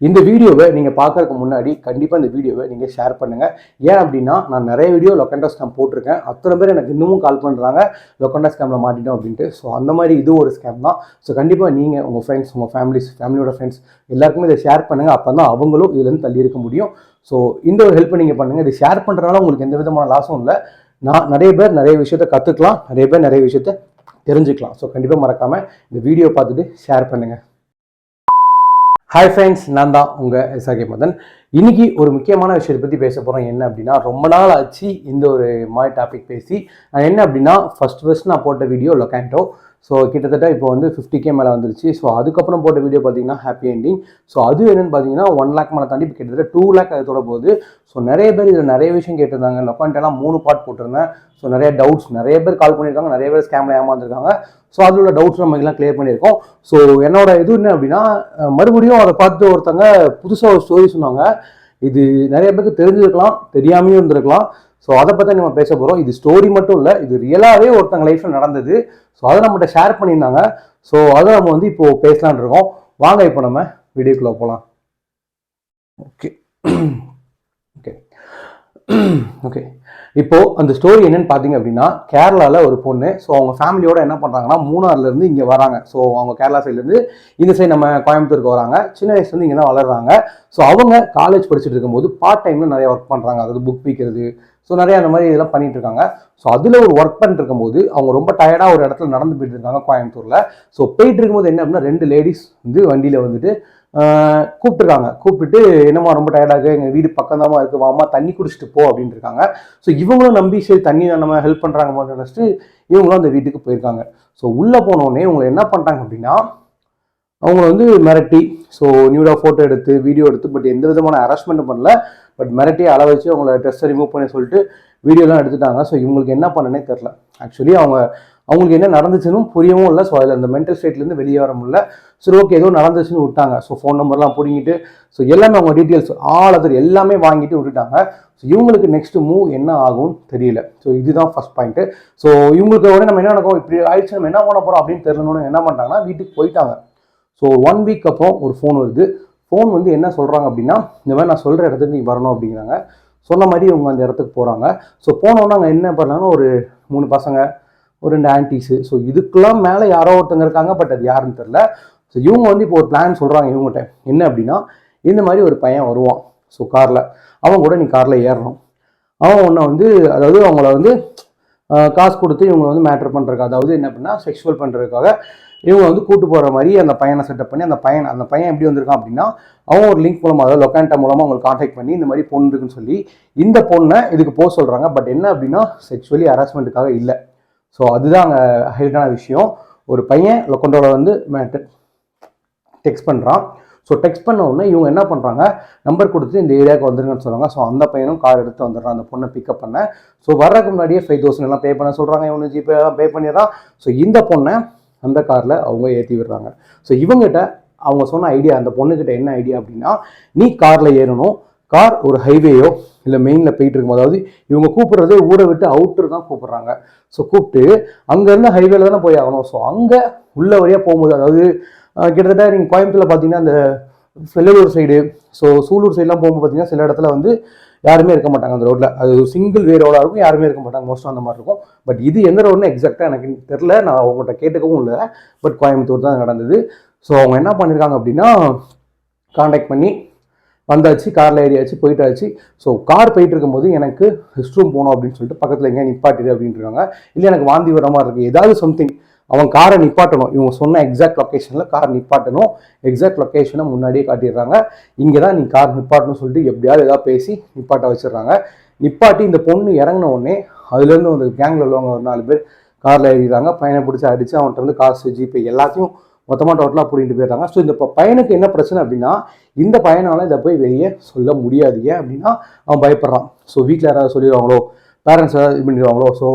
இந்த வீடியோவை நீங்கள் பார்க்கறதுக்கு முன்னாடி கண்டிப்பாக இந்த வீடியோவை நீங்கள் ஷேர் பண்ணுங்கள் ஏன் அப்படின்னா நான் நிறைய வீடியோ லொக்கண்டா ஸ்கேம் போட்டிருக்கேன். அத்தனை பேர் எனக்கு இன்னமும் கால் பண்ணுறாங்க லொக்கண்டா ஸ்கேமில் மாட்டிட்டோம் அப்படின்ட்டு. ஸோ அந்த மாதிரி இது ஒரு ஸ்கேம் தான். ஸோ கண்டிப்பாக நீங்கள் உங்கள் ஃப்ரெண்ட்ஸ் உங்கள் ஃபேமிலிஸ் ஃபேமிலியோட ஃப்ரெண்ட்ஸ் எல்லாருக்குமே இதை ஷேர் பண்ணுங்கள் அப்போ தான் அவங்களும் இதுலேருந்து தள்ளி இருக்க முடியும். ஸோ இந்த ஒரு ஹெல்ப் நீங்கள் பண்ணுங்கள் இதை ஷேர் பண்ணுறதுனால உங்களுக்கு எந்த விதமான லாஸும் இல்லை. நான் நிறைய பேர் நிறைய விஷயத்த கற்றுக்கலாம் நிறைய பேர் நிறைய விஷயத்த தெரிஞ்சுக்கலாம். ஸோ கண்டிப்பாக மறக்காமல் இந்த வீடியோ பார்த்துட்டு ஷேர் பண்ணுங்கள் ஹாய் ஃப்ரெண்ட்ஸ் நான் தான் உங்கள் எஸ்ஆகே மதன். இன்றைக்கி ஒரு முக்கியமான விஷயத்தை பற்றி பேச போகிறோம் என்ன அப்படின்னா ரொம்ப நாள் ஆச்சு இந்த ஒரு மாதிரி டாபிக் பேசி. நான் என்ன அப்படின்னா ஃபர்ஸ்ட் ஃபஸ்ட் நான் போட்ட வீடியோ லொக்காண்டோ ஸோ கிட்டத்தட்ட இப்போ வந்து ஃபிஃப்டி கே மேலே வந்துருச்சு. ஸோ அதுக்கப்புறம் போட்ட வீடியோ பார்த்தீங்கன்னா ஹாப்பி எண்டிங் ஸோ அது என்னென்னு பார்த்தீங்கன்னா ஒன் லேக் மேலே தாண்டி இப்போ கிட்டத்தட்ட டூ லேக் அது தொட போகுது. ஸோ நிறைய பேர் இதில் நிறைய விஷயம் கேட்டிருந்தாங்க. லொக்கான்ட்டெல்லாம் மூணு பார்ட் போட்டிருந்தேன். ஸோ நிறைய டவுட்ஸ் நிறைய பேர் கால் பண்ணியிருக்காங்க. நிறைய பேர் ஸ்கேமில் ஏமாந்துருக்காங்க. ஸோ அதில் உள்ள டவுட்ஸ் நம்ம எல்லாம் கிளியர் பண்ணியிருக்கோம். ஸோ என்னோட இது என்ன அப்படின்னா மறுபடியும் அதை பார்த்து ஒருத்தங்க புதுசாக ஒரு ஸ்டோரி சொன்னாங்க. இது நிறைய பேருக்கு தெரிஞ்சிருக்கலாம் தெரியாமையும் இருந்திருக்கலாம். ஸோ அதை பற்றி நம்ம பேச போகிறோம் இது ஸ்டோரி மட்டும் இல்லை இது ரியலாகவே ஒருத்தங்க லைஃப்பில் நடந்தது. ஸோ அதை நம்மகிட்ட ஷேர் பண்ணியிருந்தாங்க. ஸோ அதை நம்ம வந்து இப்போது பேசலான் இருக்கோம். வாங்க இப்போ நம்ம வீடியோக்குள்ளே போகலாம் ஓகே ஓகே இப்போது அந்த ஸ்டோரி என்னன்னு பார்த்தீங்க அப்படின்னா கேரளாவில் ஒரு பொண்ணு ஸோ அவங்க ஃபேமிலியோட என்ன பண்ணுறாங்கன்னா மூணாறுலேருந்து இங்கே வராங்க. ஸோ அவங்க கேரளா சைட்லேருந்து இந்த சைடு நம்ம கோயம்புத்தூருக்கு வராங்க. சின்ன வயசுலேருந்து இங்கே தான் வளர்றாங்க. ஸோ அவங்க காலேஜ் படிச்சுட்டு இருக்கும்போது பார்ட் டைம்ல நிறைய ஒர்க் பண்ணுறாங்க அதாவது புக் விற்கிறது ஸோ நிறைய அந்த மாதிரி இதெல்லாம் பண்ணிட்டு இருக்காங்க. ஸோ அதில் ஒரு ஒர்க் பண்ணிட்டு இருக்கும்போது அவங்க ரொம்ப டயர்டாக ஒரு இடத்துல நடந்து போயிட்டு இருக்காங்க கோயம்புத்தூரில். ஸோ போயிட்டு இருக்கும்போது என்ன அப்படின்னா ரெண்டு லேடிஸ் வந்து வண்டியில் வந்துட்டு கூப்பிட்டுருக்காங்க. கூப்பிட்டு என்னம்மா ரொம்ப டயர்டாக எங்கள் வீடு பக்கம்தாம்மா இருக்குது வாமா தண்ணி குடிச்சிட்டு போ அப்படின்னு இருக்காங்க ஸோ இவங்களும் நம்பி சரி தண்ணி நம்ம ஹெல்ப் பண்ணுறாங்க நினச்சிட்டு இவங்களும் அந்த வீட்டுக்கு போயிருக்காங்க. ஸோ உள்ளே போனோடனே இவங்களை என்ன பண்ணுறாங்க அப்படின்னா அவங்க வந்து மிரட்டி ஸோ நியூடாக ஃபோட்டோ எடுத்து வீடியோ எடுத்து பட் எந்த விதமான ஹராஸ்மெண்ட்டும் பண்ணல. பட் மிரட்டி அள வச்சு அவங்கள ட்ரெஸ்ஸை ரிமூவ் பண்ணி சொல்லிட்டு வீடியோலாம் எடுத்துட்டாங்க. ஸோ இவங்களுக்கு என்ன பண்ணனே தெரில ஆக்சுவலி அவங்க அவங்களுக்கு என்ன நடந்துச்சுன்னு புரியவும் இல்லை. ஸோ அதில் அந்த மென்டல் ஸ்டேட்லேருந்து வெளியே வர முடியல. சரி ஓகே ஏதோ நடந்துச்சுன்னு விட்டாங்க. ஸோ ஃபோன் நம்பர்லாம் பிடிங்கிட்டு ஸோ எல்லாமே அவங்க டீட்டெயில்ஸ் ஆல் அதர் எல்லாமே வாங்கிட்டு விட்டுட்டாங்க. ஸோ இவங்களுக்கு நெக்ஸ்ட் மூவ் என்ன ஆகும்னு தெரியல. ஸோ இதுதான் ஃபர்ஸ்ட் பாயிண்ட்டு ஸோ இவங்களுக்கு உடனே நம்ம என்ன நடக்கும்? இப்படி ஆயிடுச்சு நம்ம என்ன பண்ண போகிறோம் அப்படின்னு தெரியணும்னு என்ன பண்ணிட்டாங்கன்னா வீட்டுக்கு போயிட்டாங்க. ஸோ ஒன் வீக் அப்புறம் ஒரு ஃபோன் வருது. ஃபோன் வந்து என்ன சொல்கிறாங்க அப்படின்னா இந்த மாதிரி நான் சொல்கிற இடத்துக்கு நீ வரணும் அப்படிங்கிறாங்க. சொன்ன மாதிரி இவங்க அந்த இடத்துக்கு போகிறாங்க ஸோ போனோன்னா அங்கே என்ன பண்ணாங்கன்னா ஒரு மூணு பசங்க ஒரு ரெண்டு ஆன்டிஸு ஸோ இதுக்கெல்லாம் மேலே யாரோ ஒருத்தங்க இருக்காங்க பட் அது யாருன்னு தெரில ஸோ இவங்க வந்து இப்போ ஒரு பிளான் சொல்கிறாங்க இவங்ககிட்ட. என்ன அப்படின்னா இந்த மாதிரி ஒரு பையன் வருவான். ஸோ காரில் அவன் கூட நீ காரில் ஏறணும். அவன் ஒன்றை வந்து அதாவது அவங்கள வந்து காசு கொடுத்து இவங்க வந்து மேட்டர் பண்ணுறதுக்கு அதாவது என்ன அப்படின்னா செக்ஷுவல் பண்ணுறதுக்காக இவங்க வந்து கூட்டு போகிற மாதிரி அந்த பையனை செட்டப் பண்ணி அந்த பையன் அந்த பையன் எப்படி வந்திருக்கான் அப்படின்னா அவன் ஒரு லிங்க் மூலமாக அதாவது லொக்காண்டா மூலமாக அவங்களை காண்டாக்ட் பண்ணி இந்த மாதிரி பொண்ணு இருக்குன்னு சொல்லி இந்த பொண்ணை இதுக்கு போக சொல்கிறாங்க பட் என்ன அப்படின்னா செக்ஷுவலி ஹராஸ்மெண்ட்டுக்காக இல்லை. ஸோ அதுதான் அங்கே ஹைலைட்டான விஷயம். ஒரு பையன் லொக்கண்டோவில் வந்து டெக்ஸ்ட் பண்ணுறான் ஸோ டெக்ஸ்ட் பண்ண உடனே இவங்க என்ன பண்ணுறாங்க நம்பர் கொடுத்து இந்த ஏரியாவுக்கு வந்துருங்கன்னு சொல்கிறாங்க ஸோ அந்த பையனும் கார் எடுத்து வந்துடுறான். அந்த பொண்ணை பிக்கப் பண்ண. ஸோ வர்றதுக்கு முன்னாடியே ஃபைவ் தௌசண்ட் எல்லாம் பே பண்ண சொல்கிறாங்க இவனு ஜிபே எல்லாம் பே பண்ணிடுறான். ஸோ இந்த பொண்ணை அந்த காரில் அவங்க ஏற்றி விடுறாங்க. ஸோ இவங்ககிட்ட அவங்க சொன்ன ஐடியா அந்த பொண்ணுக்கிட்ட என்ன ஐடியா அப்படின்னா நீ காரில் ஏறணும். கார் ஒரு ஹைவேயோ இல்லை மெயினில் போயிட்டு இருக்கும் அதாவது இவங்க கூப்பிடுறதே ஊரை விட்டு அவுட்டர் தான் கூப்பிடுறாங்க. ஸோ கூப்பிட்டு அங்கேருந்து ஹைவேல தானே போய் ஆகணும். ஸோ அங்கே உள்ள வழியாக போகும்போது அதாவது கிட்டத்தட்ட நீங்கள் கோயம்புத்தூரில் பார்த்தீங்கன்னா அந்த செல்லலூர் சைடு ஸோ சூலூர் சைட்லாம் போகும்போது பார்த்தீங்கன்னா சில இடத்துல வந்து யாருமே இருக்க மாட்டாங்க அந்த ரோட்டில் அது சிங்கிள் வே ரோடாக இருக்கும் யாருமே இருக்க மாட்டாங்க. மோஸ்ட்டாக அந்த மாதிரி இருக்கும். பட் இது எந்த ரோடுன்னு எக்ஸாக்டாக எனக்கு தெரில நான் அவங்கள்ட்ட கேட்டுக்கவும் இல்லை. பட் கோயம்புத்தூர் தான் நடந்தது. ஸோ அவங்க என்ன பண்ணியிருக்காங்க அப்படின்னா காண்டாக்ட் பண்ணி வந்தாச்சு காரில் ஏறியாச்சு போயிட்டாச்சு. ஸோ கார் போயிட்டு இருக்கும்போது எனக்கு ரெஸ்ட் ரூம் போகணும் அப்படின்னு சொல்லிட்டு பக்கத்தில் எங்கேயா நிப்பாட்டிடு அப்படின்றாங்க இல்லை எனக்கு வாந்தி வர மாதிரி இருக்குது ஏதாவது சம்திங் அவன் காரை நிப்பாட்டணும். இவங்க சொன்ன எக்ஸாக்ட் லொக்கேஷனில் கார் நிப்பாட்டணும். எக்ஸாக்ட் லொக்கேஷனை முன்னாடியே காட்டிடுறாங்க. இங்கே தான் நீ கார் நிப்பாட்டணும்னு சொல்லிட்டு எப்படியாவது ஏதாவது பேசி நிப்பாட்ட வச்சிடுறாங்க. நிப்பாட்டி இந்த பொண்ணு இறங்கின உடனே அதுலேருந்து வந்து கேங்கில் உள்ளவங்க ஒரு நாலு பேர் காரில் ஏறிடுறாங்க. பையனை பிடிச்சி அடித்து அவன்கிட்ட இருந்து காசு ஜிபே எல்லாத்தையும் மொத்தமாக டோட்டலாக பிடிக்கிட்டு போயிட்டாங்க. ஸோ இந்த பையனுக்கு என்ன பிரச்சனை அப்படின்னா இந்த பையனால் இதை போய் வெளியே சொல்ல முடியாது. ஏன் அப்படின்னா அவன் பயப்படுறான். ஸோ வீட்டில் யாராவது சொல்லிடுவாங்களோ பேரண்ட்ஸ் ஏதாவது இது பண்ணிடுவாங்களோ ஸோ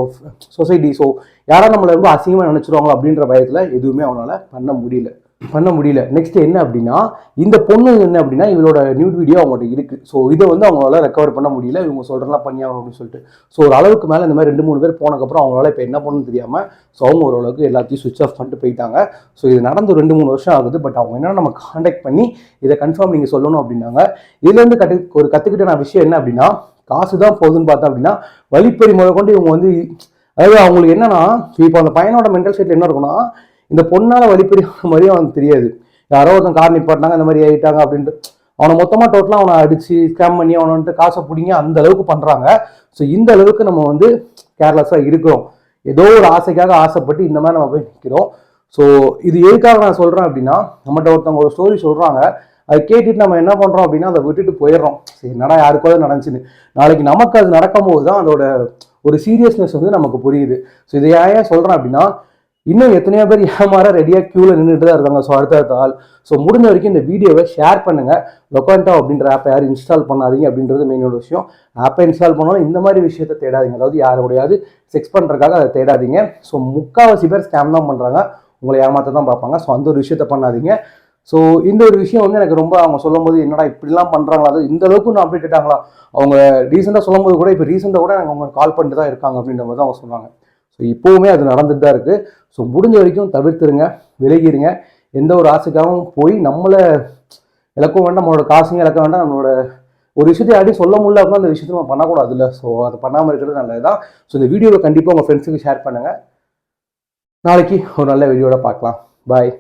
சொசைட்டி ஸோ யாராவது நம்மளை ரொம்ப அசிங்கமாக நினச்சிருவாங்களோ அப்படின்ற பயத்தில் எதுவுமே அவனால் பண்ண முடியல. பண்ண முடியல. நெக்ஸ்ட் என்ன அப்படின்னா இந்த பொண்ணு என்ன அப்படின்னா இவளோட நியூட் வீடியோ அவங்கள்ட்ட இருக்கு. ஸோ இதை வந்து அவங்களால ரெக்கவர் பண்ண முடியல. இவங்க சொல்றதெல்லாம் பண்ணியாகணும் அப்படின்னு சொல்லிட்டு. ஸோ ஒரு அளவுக்கு மேலே இந்த மாதிரி ரெண்டு மூணு பேர் போனதுக்கப்புறம் அவங்களால இப்போ என்ன பண்ணணும்னு தெரியாமல் ஸோ அவங்க ஓரளவுக்கு எல்லாத்தையும் சுவிச் ஆஃப் பண்ணிட்டு போயிட்டாங்க. ஸோ இது நடந்து ரெண்டு மூணு வருஷம் ஆகுது. பட் அவங்க என்ன நம்ம காண்டாக்ட் பண்ணி இதை கன்ஃபார்ம் நீங்கள் சொல்லணும் அப்படின்னாங்க. இதுலேருந்து கற்று ஒரு கற்றுக்கிட்ட நான் விஷயம் என்ன அப்படின்னா காசு தான் போகுதுன்னு பார்த்தா அப்படின்னா வழிப்பறி முத கொண்டு இவங்க வந்து அதாவது அவங்களுக்கு என்னன்னா இப்போ அந்த பையனோட மென்டல் செட்டில் என்ன இருக்குன்னா இந்த பொண்ணால வழிப்பறி மாதிரியும் அவனுக்கு தெரியாது. யாரோ ஒருத்தன் கார் நிப்பாட்டினாங்க இந்த மாதிரி ஆயிட்டாங்க அப்படின்ட்டு. அவனை மொத்தமாக டோட்டலாக அவனை அடிச்சு ஸ்கேம் பண்ணி அவனை வந்துட்டு காசை பிடிங்க அந்த அளவுக்கு பண்ணுறாங்க ஸோ இந்த அளவுக்கு நம்ம வந்து கேர்லெஸ்ஸாக இருக்கிறோம். ஏதோ ஒரு ஆசைக்காக ஆசைப்பட்டு இந்த மாதிரி நம்ம போய் நிற்கிறோம் ஸோ இது எதுக்காக நான் சொல்கிறேன் அப்படின்னா நம்மகிட்ட ஒருத்தவங்க ஒரு ஸ்டோரி சொல்கிறாங்க அதை கேட்டுட்டு நம்ம என்ன பண்ணுறோம் அப்படின்னா அதை விட்டுட்டு போயிடுறோம். சரி என்னடா யாருக்கோ அது நடந்துச்சுன்னு. நாளைக்கு நமக்கு அது நடக்கும்போது தான் அதோட ஒரு சீரியஸ்னஸ் வந்து நமக்கு புரியுது. ஸோ இதை ஏன் சொல்கிறேன் அப்படின்னா இன்னும் எத்தனையோ பேர் ஏமாற ரெடியாக க்யூவில் நின்றுட்டு தான் இருக்காங்க. ஸோ அடுத்த ஆள். ஸோ முடிஞ்ச வரைக்கும் இந்த வீடியோவை ஷேர் பண்ணுங்கள் லொக்காண்டோ அப்படின்ற ஆப்பை யாரும் இன்ஸ்டால் பண்ணாதீங்க அப்படின்றது மெயினோட விஷயம். ஆப்பை இன்ஸ்டால் பண்ணாலும் இந்த மாதிரி விஷயத்த தேடாதீங்க. அதாவது யாரோடையாவது செக்ஸ் பண்ணுறதுக்காக அதை தேடாதீங்க. ஸோ முக்கால்வாசி பேர் ஸ்கேம் தான் பண்ணுறாங்க உங்களை ஏமாற்ற தான் பார்ப்பாங்க. ஸோ அந்த ஒரு விஷயத்த பண்ணாதீங்க. ஸோ இந்த ஒரு விஷயம் வந்து எனக்கு ரொம்ப அவங்க சொல்லும் போது என்னடா இப்படிலாம் பண்ணுறாங்களா அது இந்த அளவுக்கு நான் அப்டேட் ஆகிட்டாங்களா அவங்க ரீசெண்டாக சொல்லும் போது கூட இப்போ ரீசெண்டாக கூட எனக்கு அவங்க கால் பண்ணிட்டு தான் இருக்காங்க அப்படின்ற மாதிரி தான் அவங்க சொன்னாங்க ஸோ இப்போவுமே அது நடந்துட்டு தான் இருக்குது ஸோ முடிஞ்ச வரைக்கும் தவிர்த்துருங்க விலகிடுங்க எந்த ஒரு ஆசைக்காகவும் போய் நம்மளை இழக்கவும் வேண்டாம் நம்மளோட காசுங்க இழக்க வேண்டாம். நம்மளோட ஒரு விஷயத்தை யாரையும் சொல்ல முடியல அப்படின்னா அந்த விஷயத்தை நம்ம பண்ணக்கூடாது இல்லை ஸோ அதை பண்ணாமல் இருக்கிறது நல்லது தான் ஸோ இந்த வீடியோவை கண்டிப்பாக உங்கள் ஃப்ரெண்ட்ஸுக்கு ஷேர் பண்ணுங்கள் நாளைக்கு ஒரு நல்ல வீடியோவில் பார்க்கலாம். பாய்